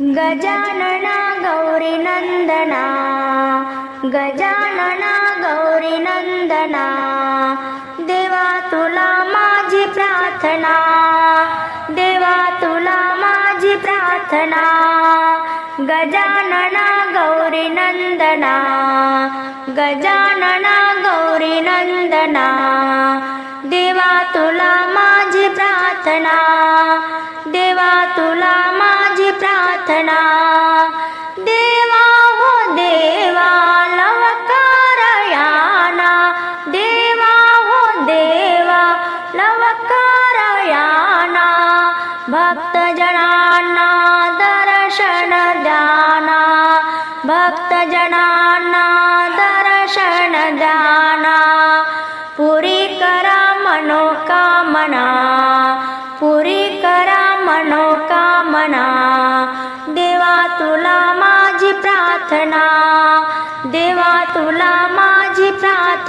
गजानना गौरी नंदना गजानना गौरी नंदना देवा तुला माझी प्रार्थना देवा तुला माझी प्रार्थना गजानना गौरी नंदना गजानना गौरी नंदना देवा तुला माझी प्रार्थना देवा तुला मा प्रार्थना। देवा हो देवा लवकारयाना। देवा हो देवा लवकारयाना। भक्तजनांना दर्शन द्याना भक्तजनांना दर्शन द्याना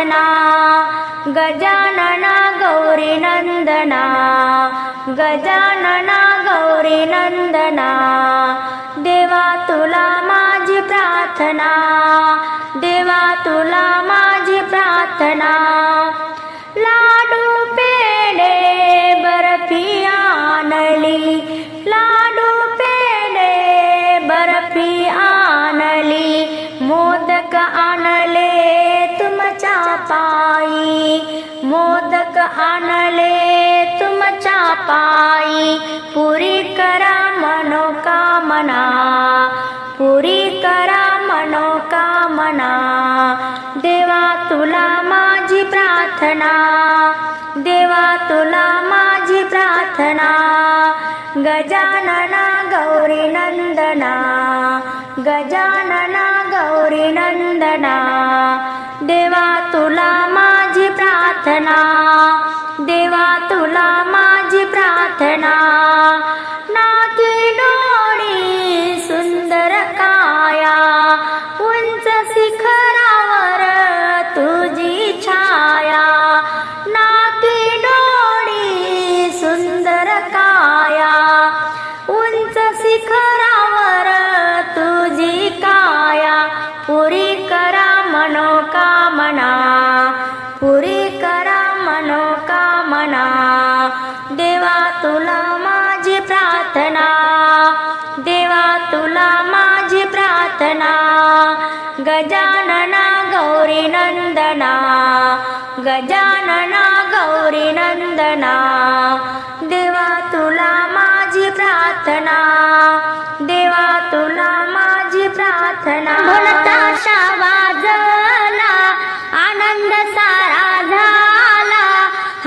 नंदना गजानना गौरी नंदना गजानना गौरी नंदना देवा तुला माझी प्रार्थना देवा तुला माझी प्रार्थना. ला आणले तुमच्या पायी पुरी करा मनोकामना पुरी करा मनोकामना देवा तुला माझी प्रार्थना देवा तुला माझी प्रार्थना। गजानना गौरी नंदना गजानना गौरी नंदना। देवा तुला माझी प्रार्थना. देवा तुला माझी प्रार्थना. नाकी नंदना गजानना गौरी नंदना देवा तुला माझी प्रार्थना देवा तुला माझी प्रार्थना बोलताशा वाजला आनंद सारा झाला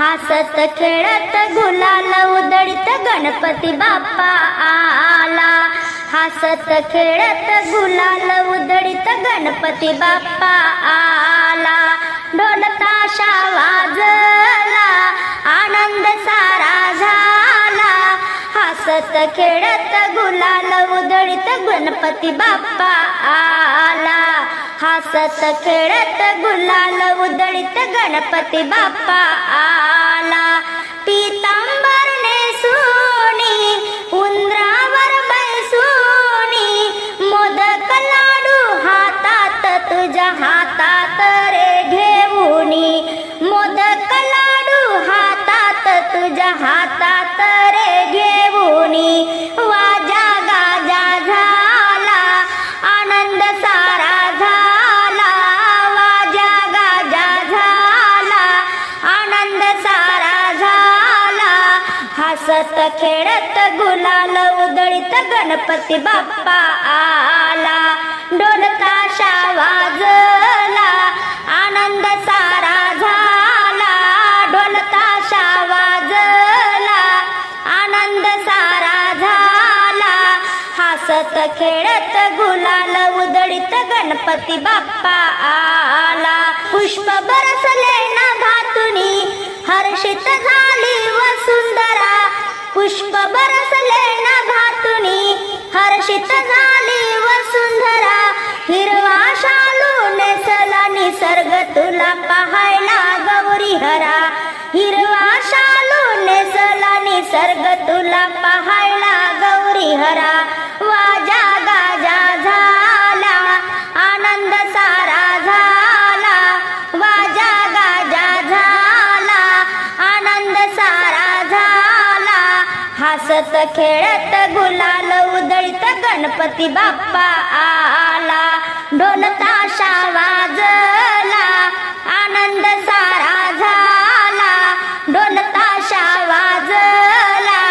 हसत खेळत गुलाल उदळीत गणपती बाप्पा आला हसत खेळत गुलाल उधळीत गणपती बाप्पा आला. ढोल ताशा वाजला आनंद सारा झाला. हसत खेळत गुलाल उधळीत गणपती बाप्पा आला. हसत खेळत गुलाल उधळीत गणपती बाप्पा आला. पितांबर तुझ्या हातात रे घेऊनी. मोदक लाडू हातात तुझ्या हातात रे घेऊनी. वाजा गाजा झाला आनंद सारा झाला. वाजा गाजा झाला आनंद सारा झाला. हसत खेळत गुलाल उधळीत गणपती बाप्पा आला. डोलताशा वाजला आनंद सारा झाला. डोलताशा वाजला आनंद सारा झाला. हसत खेळत गुलाल उधळीत गणपती बाप्पा आला. पुष्प बरसले ना घातुनी हर्षित झाली वसुंधरा पुष्प बरसले ना घातुनी हर्षित झाली वसुंधरा निसर्ग तुला पाहायला गौरी हरा. हिरवा शालू नेसला निसर्ग तुला पाहायला गौरी हरा. वाजा उधळीत गणपती बाप्पा आला. ढोल ताशा वाजला आनंद सारा झाला. ढोल ताशा वाजला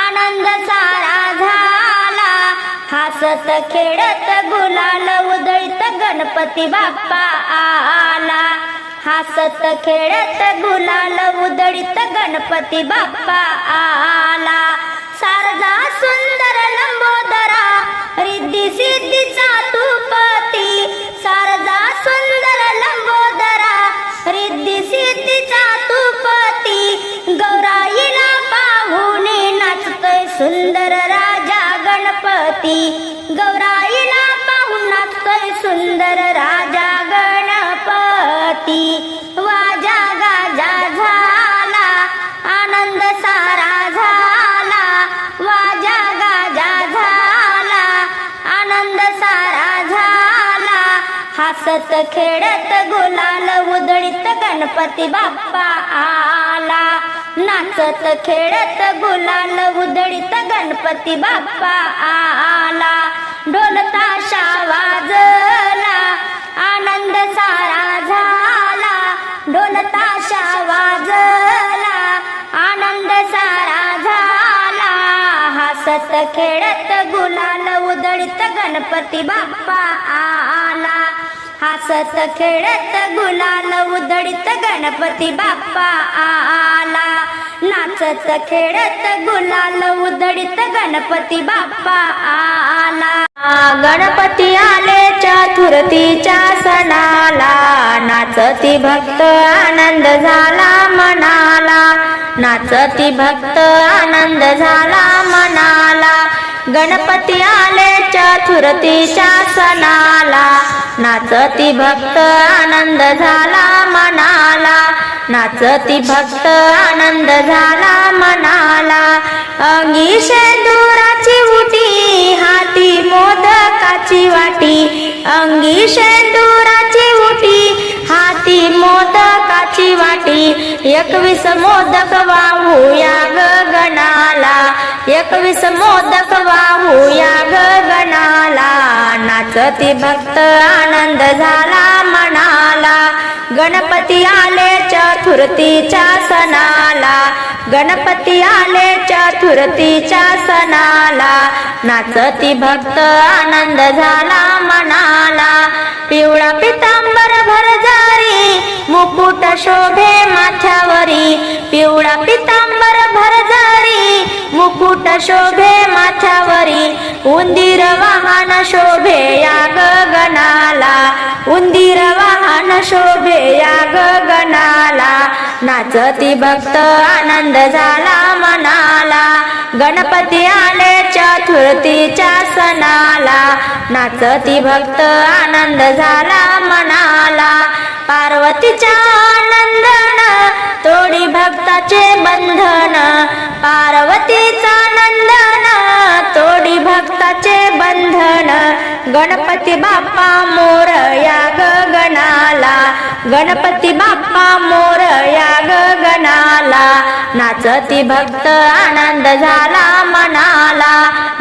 आनंद सारा झाला. हसत खेळत गुलाल उधळीत गणपती बाप्पा आला. हसत खेळत गुलाल उधळीत गणपती बाप्पा आला. शारदा सुंदर लंबो रिद्धी सिद्धीचा तुपती शारदा सुंदर लंबोदरा रिद्धी सिद्धीचा तुपती गौराईला पाहुणे नाचतोय सुंदर राजा गणपती. गौराईला पाहून नाचतोय सुंदर राजा गणपती. खेळत गुलाल उधळीत गणपती बाप्पा आला. नाचत खेळत गुलाल उधळीत गणपती बाप्पा आला. ढोल ताशा वाजला आनंद सारा झाला. ढोल ताशा वाजला आनंद सारा झाला. हसत खेळत गुलाल उधळीत गणपती बाप्पा आला. हसत खेळत गुलाल उधळीत गणपती बाप्पा आला. नाचत खेळत गुलाल उधळीत गणपती बाप्पा आला. गणपती आले चतुर्थीच्या सणाला. नाचती भक्त आनंद झाला मनाला. नाचती भक्त आनंद झाला मनाला. गणपती आले चतुर्थीच्या सणाला. नाचती भक्त आनंद झाला मनाला. नाचती भक्त आनंद झाला मनाला. अंगी शेंदुराची उटी हाती मोदकाची वाटी. अंगी शेंदुराची उटी हाती मोदकाची वाटी एकवीस मोदक वाहूया गगनाला एकवीस मोदक वाहूया गगनाला नाचती भक्त आनंद झाला मना गणपती आले चतुर्थीच्या सणाला गणपती आले चतुर्थीच्या सणाला नाचती भक्त आनंद झाला मनाला. पिवळा पितांबर भरजारी मुकुट शोभे माथ्यावरी पिवळा पितांबर भरजारी मुकुट शोभे माथ्यावरी उंदीर वाहन शोभे या गगनाला. उंदीर वाहन शोभे या गगनाला. नाचती भक्त आनंद झाला मनाला. गणपती आले चतुर्थीच्या सणाला. नाचती भक्त आनंद झाला मनाला. पार्वतीच्या नंदन तोडी भक्ताचे बंधन. पार्वतीचा नंदन तोडी भक्ताचे बंधन. गणपती बाप्पा मोर या गगनाला. गणपती बाप्पा मोर या गगनाला. नाचती भक्त आनंद झाला मनाला.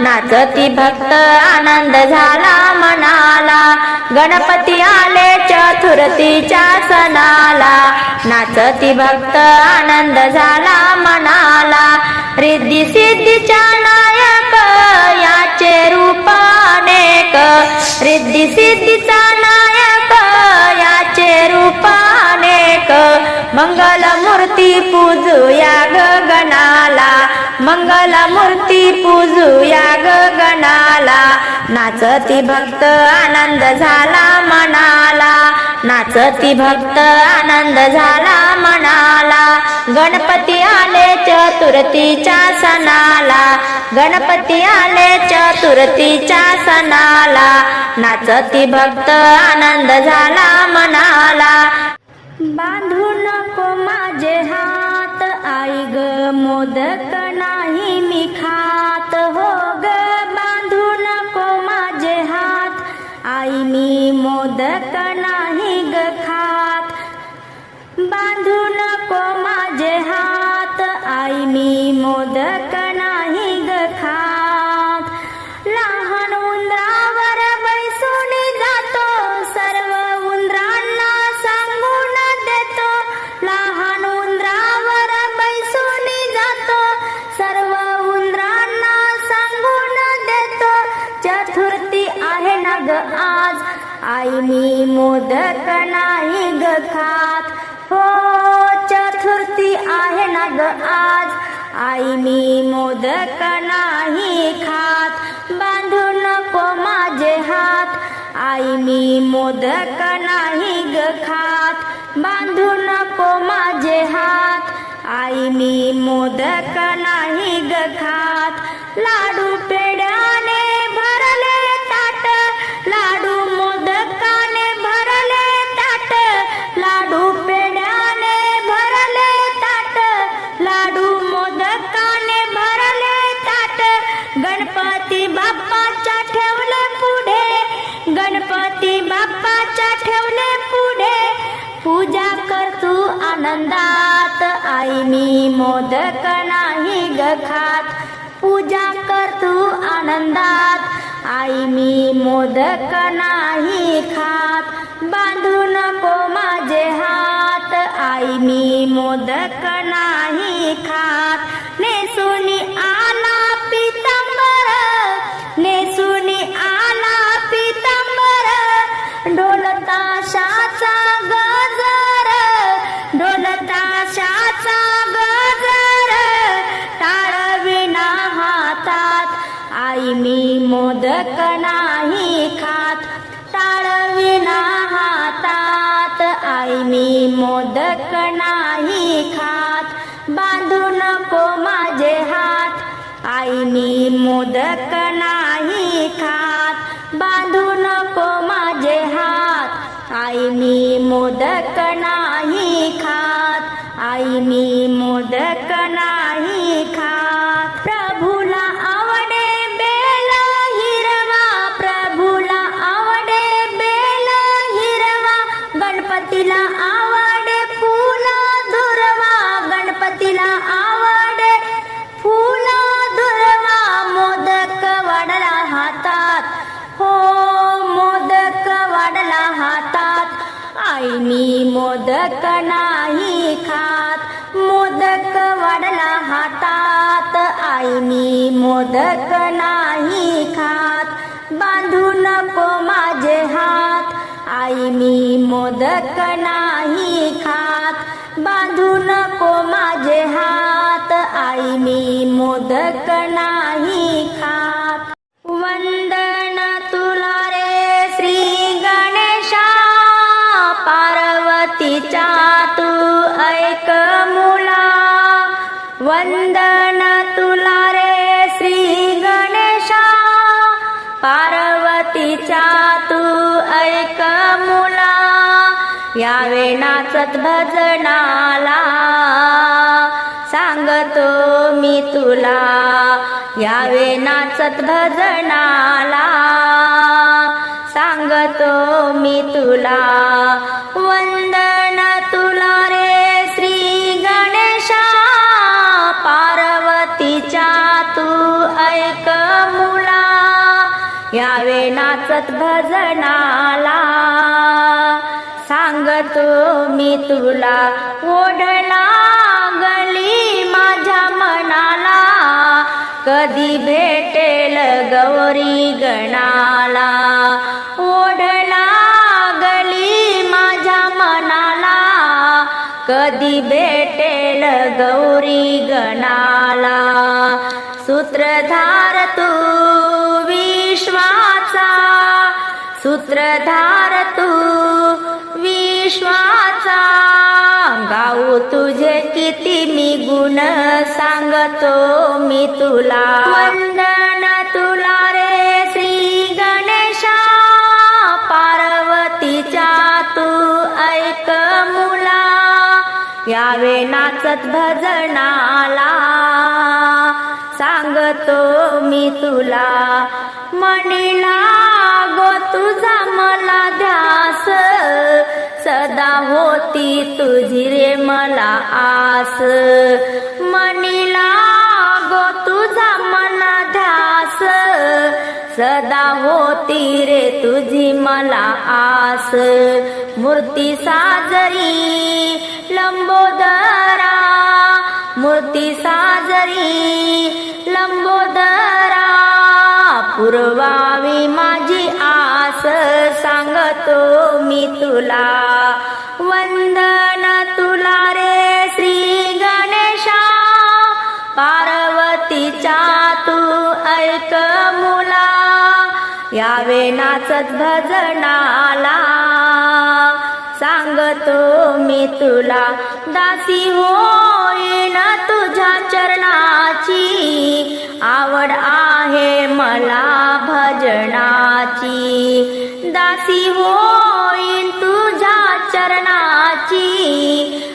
नाचती भक्त आनंद झाला मनाला. गणपती आले चतुर्थीच्या सणाला. नाचती भक्त आनंद झाला मनाला. रिद्धी सिद्धीच्या नायक याचे रूप अनेक. रिद्धी सिद्धीचा नायक याचे रूप अनेक. मंगल मूर्ती पूजूया गगनाला मंगल मूर्ती पूजूया गगनाला नाचती भक्त आनंद झाला मनाला. नाचती भक्त आनंद झाला मनाला. गणपती आले चतुर्थीच्या सणाला. गणपती आले चतुर्थीच्या सणाला. नाचती भक्त आनंद झाला मनाला. बांधून नको माझे हात. आई ग मोदक नाही मी खात. हो ग बांधून नको माझे हात. आई मी मोदक नाही ग खात. बांधून नको माझे हात. आम्ही मी मोदक नाही ग खात. हो चतुर्थी आहे ना ग आज. आई मी मोदक नाही खात. बांधू नको माझे हात. आई मी मोदक नाही ग खात. बांधू नको माझे हात. आई मी मोदक नाही ग खात. ला आनंदात आई मी मोदक नाही ग खात. पूजा कर तू आनंदात आई मी मोदक नाही खात. बांधू नको माझे हात आई मी मोदक नाही खात. आई मी मोदक नाही खात टाळविना हातात. आई मी मोदक नाही खात बांधू नको माझे हात. आई मी मोदक नाही खात बांधू नको माझे हात. आई मी मोदक नाही खात आई मी मोदक नाही खात. गणपतीला आवडे फूल दुर्वा गणपतीला आवडे फूल दुर्वा मोदक वाढला हातात. हो मोदक वाढला हातात. आई मी मोदक नाही खात मोदक वाढला हातात. आई मी मोदक नाही खात बांधू नको माझे हात. आई मी मोदक नाही खात. बांधू नको माझे हात. नाचत भजनाला. सांगतो मी तुला यावे नाचत भजनाला. सांगतो मी तुला वंदन तुला रे श्री गणेशा. पार्वतीच्या तू ऐक मुला यावे नाचत भजन तुला ओढला गली माझ्या मनाला. कधी भेटेल गौरी गणाला. ओढला गली माझ्या मनाला. कधी भेटेल गौरी गणाला. सूत्रधार तू विश्वाचा. सूत्रधार तू विश्वाचा गाऊ तुझे किती मी गुण सांगतो मी तुला. वंदन तुला रे श्री गणेशा पार्वतीच्या तू ऐक मुला. यावे नाचत भजनाला सांगतो मी तुला. म्हणीला गो तुझा मला ध्यास सदा होती तुझी रे मला आस. म्हणीला गो तुझा मला ध्यास. सदा होती रे तुझी मला आस. मूर्ती साजरी लंबोदरा मूर्ती साजरी लंबोदरा. पुरवावी माझी आस सांग तुला. वंदन तुला रे श्री गणेशा. पार्वतीच्या तू ऐक मुला. यावे नाचत भजनाला सांगतो मी तुला. दासी होईन तुझ्या चरणाची. आवड आहे मला भजनाची. दासी होईन चरणाची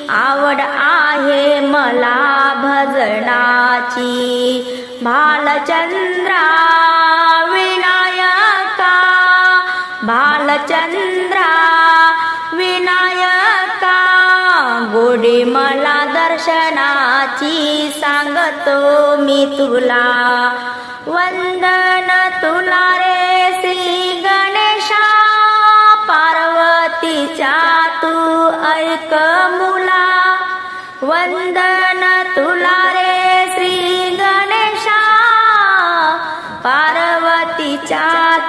आवड आहे मला भजनाची. भालचंद्रा विनायका भालचंद्रा विनायका गोडी मला दर्शनाची सांगतो मी तुला. वंदन तुला रे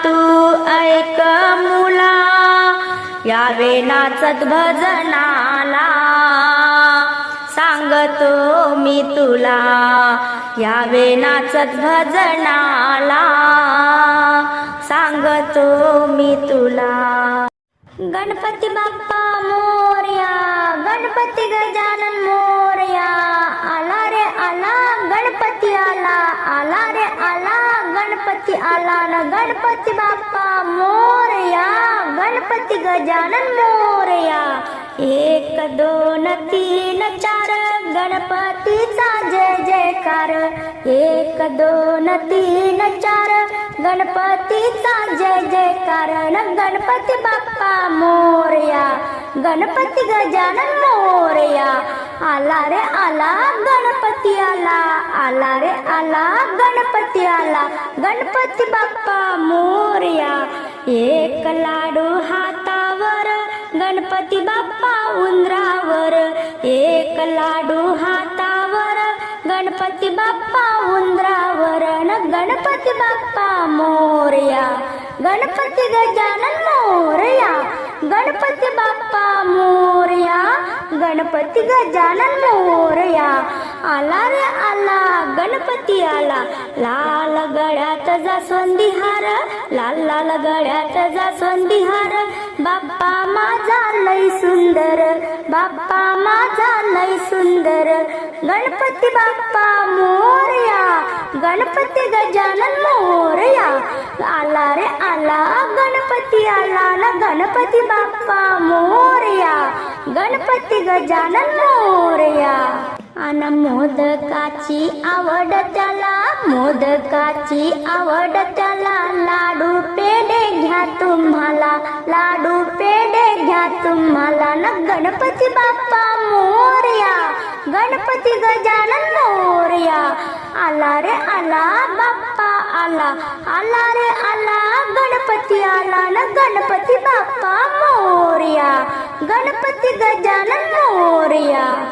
तू ऐक मुला यावे नाचत भजनाला सांगतो मी तुला यावे नाचत भजनाला सांगतो मी तुला. गणपती बाप्पा मोरया गणपती गजानन मोर्या. आला आला गणपती आला आला रे आला गणपती आला ना गणपती बाप्पा मोरया गणपती गजानन मोरया एक दोन तीन चार गणपतीचा जय जयकार. एक दोन तीन चार गणपतीचा जय जयकार. न गणपती बाप्पा मोरया गणपती गजानन मोरया आला रे आला गणपती आला. आला रे आला गणपती आला. गणपती बाप्पा मोरया. एक लाडू हातावर गणपती बाप्पा उंदरावर. एक लाडू हातावर गणपती बाप्पा उंदरावर. न गणपती बाप्पा मोरया. गणपती गजानन मोरया. गणपती बाप्पा मोरया गणपती गजानन मोरया. आला रे आला गणपती आला. लाल गळ्यात जास्वंदी हार लाल लाल गळ्यात जास्वंदी हार बाप्पा माझा लय सुंदर बाप्पा माझा लय सुंदर. गणपती बाप्पा मोरया गणपती गजानन मोरया. आला रे आला गणपती आला ना गणपती बाप्पा मोरया. गणपती गजानन मोरया. अन मोदकाची आवड त्याला मोदकाची आवड त्याला. लाडू पेढे घ्या तुम्हाला लाडू पेढे घ्या तुम्हाला. न गणपती बाप्पा मोरया गणपती गजानन मोरया. आला रे आला बाप्पा आला. आला रे आला गणपती आला न गणपती बाप्पा मोरया. गणपती गजानन मोरया.